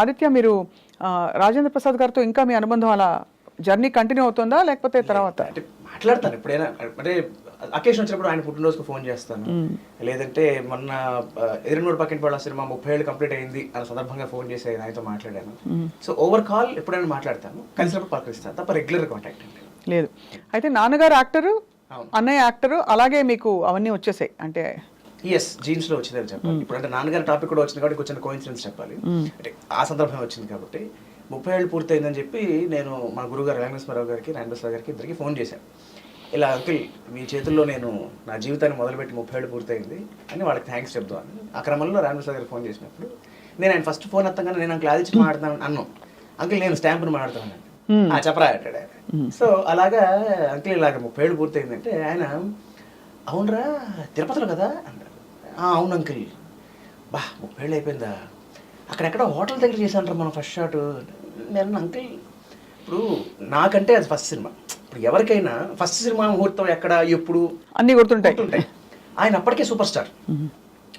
ఆదిత్య మీరు రాజేంద్ర ప్రసాద్ గారితో ఇంకా మీ అనుబంధం అలా జర్నీ కంటిన్యూ అవుతుందా? లేకపోతే తర్వాత? అంటే మాట్లాడతాను. ఎప్పుడైనా అంటే అకేషన్ వచ్చినప్పుడు ఆయన పుట్టినరోజుకు ఫోన్ చేస్తాను. లేదంటే మొన్న ఎదురునూరు పక్కిన పడ సినిమా ముప్పై ఏళ్ళు కంప్లీట్ అయింది అన్న సందర్భంగా ఫోన్ చేసి ఆయనతో మాట్లాడాను. సో ఓవర్ కాల్ ఎప్పుడైనా మాట్లాడతాను. కలిసినప్పుడు పలకరిస్తాను. తప్ప రెగ్యులర్ కాంటాక్ట్ లేదు. అయితే నాన్నగారు యాక్టరు. అన్నయ్య యాక్టరు అలాగే మీకు అవన్నీ వచ్చేసాయి. అంటే ఎస్ జీన్స్లో వచ్చిందని చెప్పాలి. ఇప్పుడు అంటే నాన్నగారి టాపిక్ కూడా వచ్చింది కాబట్టి కొంచెం కోయిన్సిడెన్స్ చెప్పాలి. అంటే ఆ సందర్భం వచ్చింది కాబట్టి ముప్పై ఏళ్ళు పూర్తయిందని చెప్పి నేను మా గురుగారు వెంకటేశ్వరరావు గారికి రామేశ్వర గారికి ఇద్దరికి ఫోన్ చేశాను. ఇలా అంకిల్ మీ చేతుల్లో నేను నా జీవితాన్ని మొదలుపెట్టి ముప్పై ఏళ్ళు పూర్తయింది అని వాళ్ళకి థ్యాంక్స్ చెప్దామని ఆ క్రమంలో రామేశ్వర గారికి ఫోన్ చేసినప్పుడు నేను ఆయన ఫస్ట్ ఫోన్ ఎత్తంగానే నేను అంకుల్ ఆదిత్య మాట్లాడతాను అన్నాను అంకుల్ నేను స్టాంపును మాట్లాడుతాను ఆ చెప్పరా అంటాడు ఆయన. సో అలాగా అంకుల్ ఇలాగ ముప్పై ఏళ్ళు పూర్తయిందంటే ఆయన అవునరా తిరుపతిలో కదా అన్నాడు "ఆ, అవును అంకుల్. బా ముప్పై ఏళ్ళు అయిపోయిందా? అక్కడెక్కడ హోటల్ దగ్గర చేశాను మనం ఫస్ట్ షాట్. నేను అంకుల్ ఇప్పుడు నాకంటే అది ఫస్ట్ సినిమా. ఇప్పుడు ఎవరికైనా ఫస్ట్ సినిమా ముహూర్తం ఎక్కడ ఎప్పుడు? అన్నీ గుర్తుంటాయి. ఆయన అప్పటికే సూపర్ స్టార్.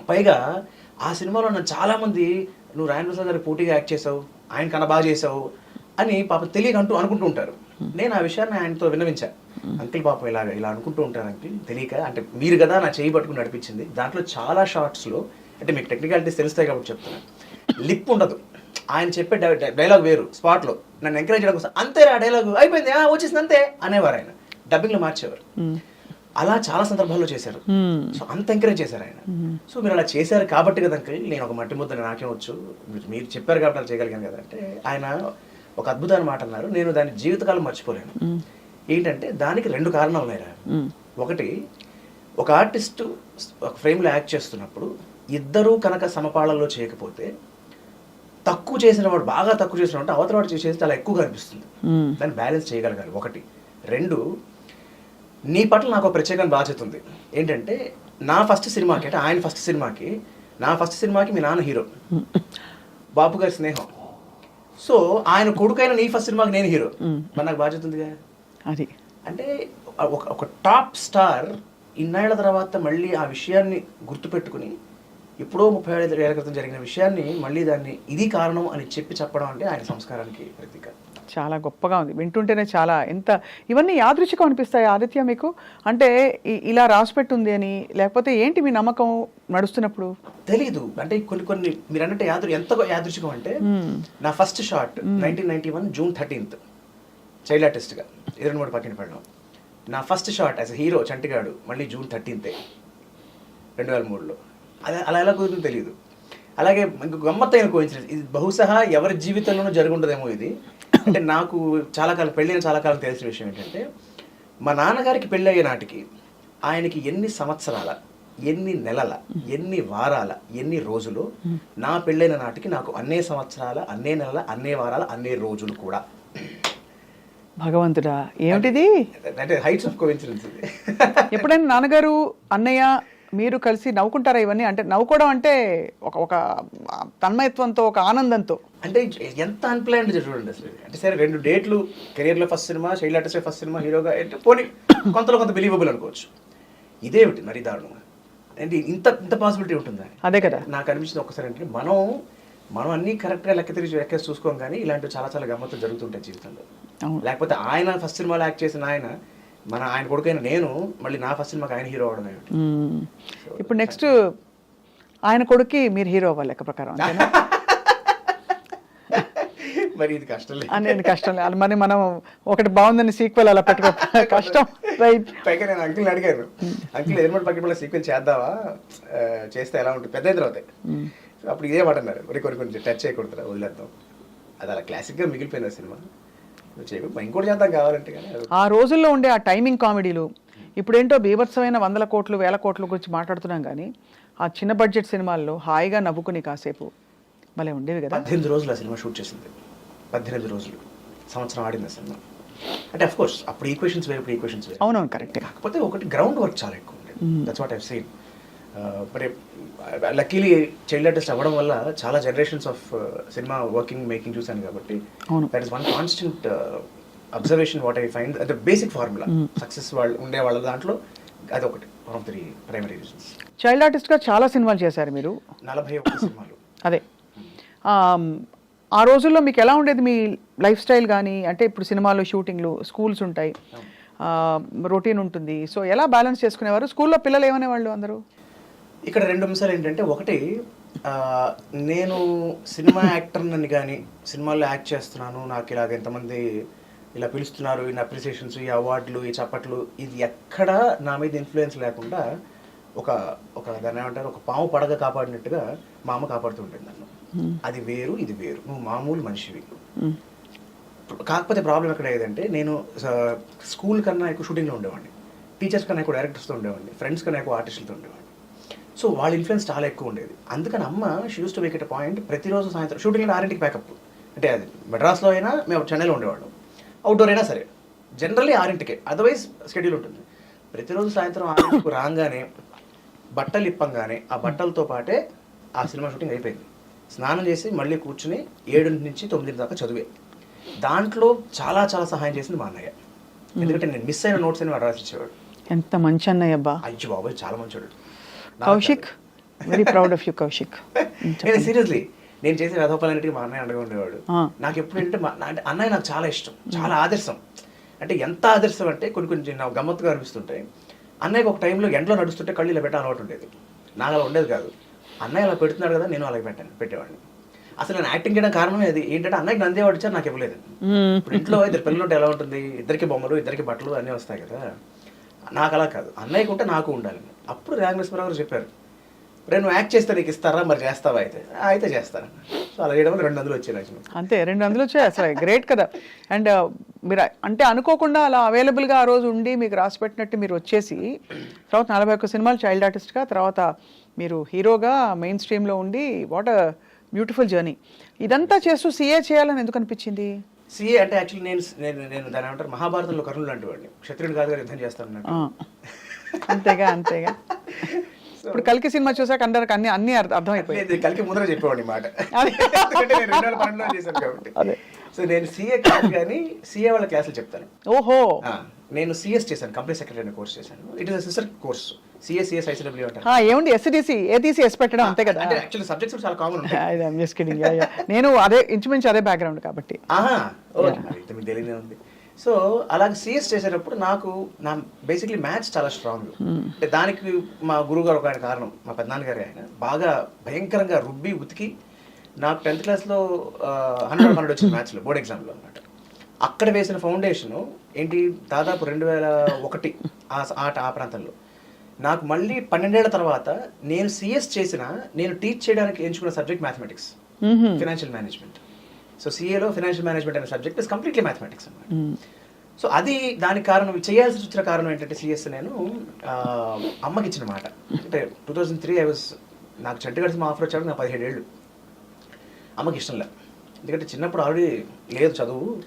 పైగా ఆ సినిమాలో నన్ను చాలా మంది నువ్వు రాయన్ ప్రసాద్ గారి పోటీగా యాక్ట్ చేసావు ఆయన కన్నా బాగా చేసావు అని పాప తెలియక అంటూ అనుకుంటూ ఉంటారు. నేను ఆ విషయాన్ని ఆయనతో విన్నవించా. అంకిల్ పాపం ఇలాగ ఇలా అనుకుంటూ ఉంటారు అంకిల్. తెలియక అంటే మీరు కదా నా చేయి పట్టుకుని నడిపించింది. దాంట్లో చాలా షార్ట్స్లో అంటే మీకు టెక్నికాలిటీస్ తెలుస్తాయి కాబట్టి చెప్తున్నాను. లిప్ ఉండదు. ఆయన చెప్పే డైలాగ్ వేరు. స్పాట్లో నన్ను ఎంకరేజ్ చేయడం కోసం అంతే ఆ డైలాగ్ అయిపోయింది ఆ, వచ్చేసింది అంతే అనేవారు ఆయన. డబ్బింగ్లో మార్చేవారు. అలా చాలా సందర్భాల్లో చేశారు. సో అంత ఎంకరేజ్ చేశారు ఆయన. సో మీరు అలా చేశారు కాబట్టి కదా అంకుల్ నేను ఒక మట్టి ముద్ద నాకేం వచ్చు మీరు- మీరు చెప్పారు కాబట్టి అలా చేయగలిగాను కదా అంటే ఆయన ఒక అద్భుతమైన మాట అన్నారు. నేను దాని జీవితకాలం మర్చిపోలేను. ఏంటంటే దానికి రెండు కారణాలు ఉన్నాయి. ఒకటి ఒక ఆర్టిస్ట్ ఒక ఫ్రేమ్లో యాక్ట్ చేస్తున్నప్పుడు ఇద్దరూ కనుక సమపాళల్లో చేయకపోతే తక్కువ చేసిన వాడు బాగా తక్కువ చేసిన వాడు అవతల వాడు చేసేది చాలా ఎక్కువగా అనిపిస్తుంది. దాన్ని బ్యాలెన్స్ చేయగలగాలి. ఒకటి. రెండు నీ పట్ల నాకు ఒక ప్రత్యేకమైన బాధ్యత ఉంది. ఏంటంటే నా ఫస్ట్ సినిమాకి అంటే ఆయన ఫస్ట్ సినిమాకి నా ఫస్ట్ సినిమాకి మీ నాన్న హీరో. బాపు గారి స్నేహం. సో ఆయన కొడుకైన నీ ఫస్ట్ సినిమాకి నేను హీరో. మరి నాకు బాధ్యత ఉందిగా? అది. అంటే ఒక ఒక టాప్ స్టార్ ఇన్నేళ్ళ తర్వాత మళ్ళీ ఆ విషయాన్ని గుర్తుపెట్టుకుని ఎప్పుడో ముప్పై ఏళ్ళ ఏళ్ళ క్రితం జరిగిన విషయాన్ని మళ్ళీ దాన్ని ఇది కారణం అని చెప్పి చెప్పడం అంటే ఆయన సంస్కారానికి ప్రతీక. చాలా గొప్పగా ఉంది. వింటుంటేనే చాలా ఎంత ఇవన్నీ యాదృచ్ఛికం అనిపిస్తాయి ఆదిత్య మీకు? అంటే ఇలా రాసిపెట్టుంది అని లేకపోతే ఏంటి మీ నమ్మకం నడుస్తున్నప్పుడు? తెలీదు. అంటే కొన్ని కొన్ని మీరు అన్నట్టు యాదృ ఎంత యాదృచ్ఛికం అంటే నా first shot nineteen ninety one June thirteenth. Child ఆర్టిస్ట్గా. ఇరవై మూడు పక్కన పడడం. నా first shot as hero Chantigadu మళ్ళీ జూన్ థర్టీన్తే రెండు వేల మూడులో. అదే అలా ఎలా కుదిరిందో తెలియదు అలాగే ఇంకొక గమ్మత్తైన కోయిన్సిడెన్స్ ఇది బహుశా ఎవరి జీవితంలోనూ జరుగుండదేమో ఇది. అంటే నాకు చాలా కాలం పెళ్ళైన చాలా కాలం తెలిసిన విషయం ఏంటంటే మా నాన్నగారికి పెళ్ళి అయ్యే నాటికి ఆయనకి ఎన్ని సంవత్సరాల ఎన్ని నెలల ఎన్ని వారాల ఎన్ని రోజులు నా పెళ్ళైన నాటికి నాకు అన్నే సంవత్సరాల అన్నే నెలల అన్నే వారాల అన్నే రోజులు కూడా. భగవంతుడా? ఏమిటిది? అంటే హైట్స్ ఆఫ్ ఎప్పుడైనా నాన్నగారు అన్నయ్య మీరు కలిసి నవ్వుకుంటారా ఇవన్నీ? అంటే నవ్వుకోవడం అంటే ఒక ఒక తన్మయత్వంతో ఒక ఆనందంతో. అంటే ఎంత అన్ప్లాన్డ్ చూడండి అసలు. అంటే సరే రెండు డేట్లు కెరియర్లో first cinema artist first cinema హీరోగా అంటే పోనీ కొంతలో కొంత బిలీవబుల్ అనుకోవచ్చు. ఇదేమిటి మరి దారుణంగా. అంటే ఇంత ఇంత పాసిబిలిటీ ఉంటుందా? అదే కదా. నాకు అనిపించింది ఒకసారి అంటే మనం మనం అన్నీ కరెక్ట్గా లెక్క తిరిగి లెక్క చూసుకోం కానీ ఇలాంటివి చాలా చాలా గమ్మత్తు జరుగుతుంటాయి జీవితంలో. లేకపోతే ఆయన ఫస్ట్ సినిమాలో యాక్ట్ చేసిన ఆయన మన ఆయన కొడుకైన నేను మళ్ళీ నా ఫస్ట్ సినిమాకి ఆయన హీరో అవడం. ఇప్పుడు నెక్స్ట్ ఆయన కొడుక్కి మీరు హీరో అవ్వాలి లెక్క ప్రకారం? మరి ఇది కష్టం అనేది కష్టం లేదు. మరి మనం ఒకటి బాగుందని సీక్వెల్ అలా పెట్టుకో కష్టం రైట్ పైగా నేను అంకిల్ని అడిగాను. అంకిల్ ఎనిమిది పక్కన సీక్వెల్ చేద్దామా? ఆ, చేస్తే ఎలా ఉంటుంది? పెద్ద తర్వాత. అప్పుడు ఇదే మాట అన్నారు. మరి కొన్ని కొన్ని టచ్ చేయకూడదురా వదిలేద్దాం. అది అలా క్లాసిక్గా మిగిలిపోయింది సినిమా. నువ్వు చేయకు ఇంకోటి చేద్దాం కావాలంటే కానీ అది- ఆ రోజుల్లో ఉండే ఆ టైమింగ్ కామెడీలు ఇప్పుడేంటో బీభత్సమైన వందల కోట్లు వేల కోట్ల గురించి మాట్లాడుతున్నాం కానీ ఆ చిన్న బడ్జెట్ సినిమాల్లో హాయిగా నవ్వుకుని కాసేపు భలే ఉండేవి కదా. పద్దెనిమిది రోజులు ఆ సినిమా షూట్ చేసింది. పద్దెనిమిది రోజులు. సంవత్సరం ఆడింది సినిమా. అంటే అఫ్ కోర్స్ అప్పుడు ఈక్వేషన్స్ వేరు ఇప్పుడు ఈక్వేషన్స్ వేరు. అవునవును కరెక్టే కాకపోతే ఒకటి గ్రౌండ్ వర్క్ చాలా ఎక్కువ ఉంది దట్స్ వాట్ ఐవ్ సీన్ మరి లక్కీలీ చైల్డ్ ఆర్టిస్ట్ అవ్వడం వల్ల చాలా generations of cinema working making చూశాను కాబట్టి. That is one constant observation what I find at basic formula success వాళ్ళు ఉండే వాళ్ళ దాంట్లో అది ఒకటి one of the primary reasons child ఆర్టిస్ట్గా చాలా సినిమాలు చేశారు మీరు. నలభై ఒక్క సినిమాలు. అదే. ఆ, ఆ రోజుల్లో మీకు ఎలా ఉండేది మీ లైఫ్ స్టైల్ కానీ అంటే ఇప్పుడు సినిమాలు షూటింగ్లు స్కూల్స్ ఉంటాయి. రొటీన్ ఉంటుంది. సో ఎలా బ్యాలెన్స్ చేసుకునేవారు? స్కూల్లో పిల్లలు ఏమనేవాళ్ళు అందరూ? ఇక్కడ రెండు అంశాలు ఏంటంటే ఒకటి నేను సినిమా యాక్టర్ని కానీ సినిమాల్లో యాక్ట్ చేస్తున్నాను నాకు ఇలాగ ఎంతమంది ఇలా పిలుస్తున్నారు ఈ అప్రిసియేషన్స్ ఈ అవార్డులు ఈ చప్పట్లు ఇది ఎక్కడ నా మీద ఇన్ఫ్లుయెన్స్ లేకుండా ఒక ఒక దాన్ని ఏమంటారు ఒక పాము పడగ కాపాడినట్టుగా మా అమ్మ కాపాడుతూ ఉంటుంది నన్ను. అది వేరు ఇది వేరు. నువ్వు మామూలు మనిషివి. కాకపోతే ప్రాబ్లం ఎక్కడ ఏదంటే నేను స్కూల్ కన్నా ఎక్కువ షూటింగ్లో ఉండేవాడిని. టీచర్స్ కన్నా ఎక్కువ డైరెక్టర్స్తో ఉండేవాడిని. ఫ్రెండ్స్ కన్నా ఎక్కువ ఆర్టిస్టులతో ఉండేవాడిని. సో వాళ్ళ ఇన్ఫ్లుయెన్స్ చాలా ఎక్కువ ఉండేది. అందుకని అమ్మ షూస్ టు మేక్ పాయింట్ ప్రతిరోజు సాయంత్రం షూటింగ్ ఆరింటికి ప్యాకప్ అంటే అది మెడ్రాస్లో అయినా మేము చెన్నైలో ఉండేవాళ్ళం. అవుట్డోర్ అయినా సరే జనరల్లీ ఆరింటికే. అదర్వైజ్ షెడ్యూల్ ఉంటుంది. ప్రతిరోజు సాయంత్రం ఆరింటికి రాగానే బట్టలు ఇప్పంగానే ఆ బట్టలతో పాటే ఆ సినిమా షూటింగ్ అయిపోయింది. స్నానం చేసి మళ్ళీ కూర్చుని ఏడు నుంచి తొమ్మిది దాకా చదివే. దాంట్లో చాలా చాలా సహాయం చేసింది మా అన్నయ్య. ఎందుకంటే నేను మిస్ అయిన నోట్స్ అని వాడు రాసి ఇచ్చేవాడు. ఎంత మంచి అన్నయ్య అబ్బా. అయ్యో బాబాయ్ చాలా మంచోడు. Kaushik? Very proud of you Kaushik. Seriously నేను చేసే వ్యధోపాలన్నిటికీ మా అన్నయ్య అండగా ఉండేవాడు. నాకు ఎప్పుడు అంటే మా- అన్నయ్య నాకు చాలా ఇష్టం చాలా ఆదర్శం. అంటే ఎంత ఆదర్శం అంటే కొన్ని కొన్ని నాకు గమ్మత్తుగా అనిపిస్తుంటాయి అన్నయ్యకి ఒక టైంలో ఎండలో నడుస్తుంటే కళ్ళు ఇలా పెట్ట అలవాటు ఉండేది. నాకు అలా ఉండేది కాదు. అన్నయ్య అలా పెడుతున్నాడు కదా నేను అలాగే పెట్టాను పెట్టేవాడిని. అసలు నేను యాక్టింగ్ చేయడం కారణమే అది ఏంటంటే అన్నయ్యకి నందేవాడు ఇచ్చారు నాకు ఇవ్వలేదు. ఇప్పుడు ఇంట్లో ఇద్దరు పిల్లలు ఉంటే ఎలా ఉంటుంది? ఇద్దరికి బొమ్మలు ఇద్దరికి బట్టలు అన్నీ వస్తాయి కదా. నాకు అలా కాదు. అన్నయ్యకు ఉంటే నాకు ఉండాలి. అప్పుడు రామేశ్వరరావు గారు చెప్పారు. రే నువ్వు యాక్ట్ చేస్తే నీకు ఇస్తారా? మరి చేస్తావా అయితే? అయితే చేస్తాను సో అలా చేయడం రెండు వందలు వచ్చాయి నాకు. అంతే రెండు వందలు వచ్చాయి అసలు. గ్రేట్ కదా. అండ్ uh, మీరు అంటే అనుకోకుండా అలా అవైలబుల్గా ఆ రోజు ఉండి మీకు రాసి పెట్టినట్టు మీరు వచ్చేసి తర్వాత నలభై ఒక్క సినిమాలు చైల్డ్ ఆర్టిస్ట్గా తర్వాత మీరు హీరోగా మెయిన్ స్ట్రీమ్లో ఉండి వాట్ అ బ్యూటిఫుల్ జర్నీ ఇదంతా చేస్తూ సీఏ చేయాలని ఎందుకు అనిపించింది? సిఏ అంటే యాక్చువల్లీ నేను నేను దాని ఏమంటారు? మహాభారతంలో కర్ణుడు లాంటి వాడిని క్షత్రుడు కాదు యుద్ధం చేస్తాను. అంతేగా అంతేగా. ఇప్పుడు కలికి సినిమా చూసాక అందరికి అన్ని అన్ని అర్థ- అర్థమైపోయాయి. నేను కలికి ముందర చెప్పేవాడిని ఈ మాట. ఎందుకంటే నేను రెండు వేల పన్నెండులో చేశాను కాబట్టి. అదే. సో నేను సిఏ కాదు కానీ సిఏ వాళ్ళ క్లాసులు చెప్తాను. ఓహో. నేను సిఎస్ చేశాను కంపెనీ సెక్రటరీ కోర్స్ చేశాను. It is sister course CS CS ICW అంటారు. ఆ, ఏముంది? ఎస్డిసి ఏటీసీ ఎస్ పెట్టడం అంతే కదా. అంటే యాక్చువల్లీ సబ్జెక్ట్స్ చాలా కామన్ ఉంటాయి. నేను అదే ఇంచుమించు అదే బ్యాక్గ్రౌండ్ కాబట్టి. ఆహా మీకు ఉంది. సో అలాగే సిఎస్ చేసేటప్పుడు నాకు నా బేసిక్లీ మ్యాథ్స్ చాలా స్ట్రాంగ్ అంటే దానికి మా గురువు గారు ఒక ఆయన కారణం. మా పెద్దనాన్నగారు ఆయన. బాగా భయంకరంగా రుబ్బి ఉతికి నాకు టెన్త్ క్లాస్లో హండ్రెడ్ హండ్రెడ్ వచ్చింది మ్యాథ్స్లో బోర్డ్ ఎగ్జామ్లో అనమాట అక్కడ వేసిన ఫౌండేషన్ ఏంటి? దాదాపు రెండు వేల ఒకటి ఆ ప్రాంతంలో. నాకు మళ్ళీ పన్నెండేళ్ళ తర్వాత నేను సిఎస్ చేసిన నేను టీచ్ చేయడానికి ఎంచుకున్న subject mathematics financial management so సిఏలో financial management అనే సబ్జెక్ట్ ఇస్ కంప్లీట్లీ మ్యాథమెటిక్స్ అనమాట సో అది దానికి కారణం చేయాల్సి వచ్చిన కారణం ఏంటంటే సిఎస్ నేను అమ్మకి ఇచ్చిన మాట. అంటే two thousand three I was నాకు చెట్టు కలిసి మా ఆఫర్ వచ్చాడు నాకు పదిహేడు ఏళ్ళు అమ్మకి ఇష్టం లే. ఎందుకంటే చిన్నప్పుడు ఆల్రెడీ లేదు చదువు.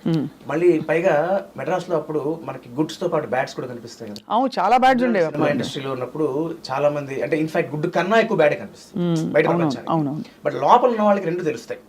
మళ్ళీ పైగా మెడ్రాస్లో అప్పుడు మనకి గుడ్స్తో పాటు బ్యాట్స్ కూడా కనిపిస్తాయి కదా. అవును చాలా బ్యాడ్స్ ఉండేవి సినిమా ఇండస్ట్రీలో ఉన్నప్పుడు చాలా మంది అంటే ఇన్ఫాక్ట్ గుడ్ కన్నా ఎక్కువ బ్యాడే కనిపిస్తుంది. బయట. బట్ లోపల ఉన్న వాళ్ళకి రెండు తెలుస్తాయి.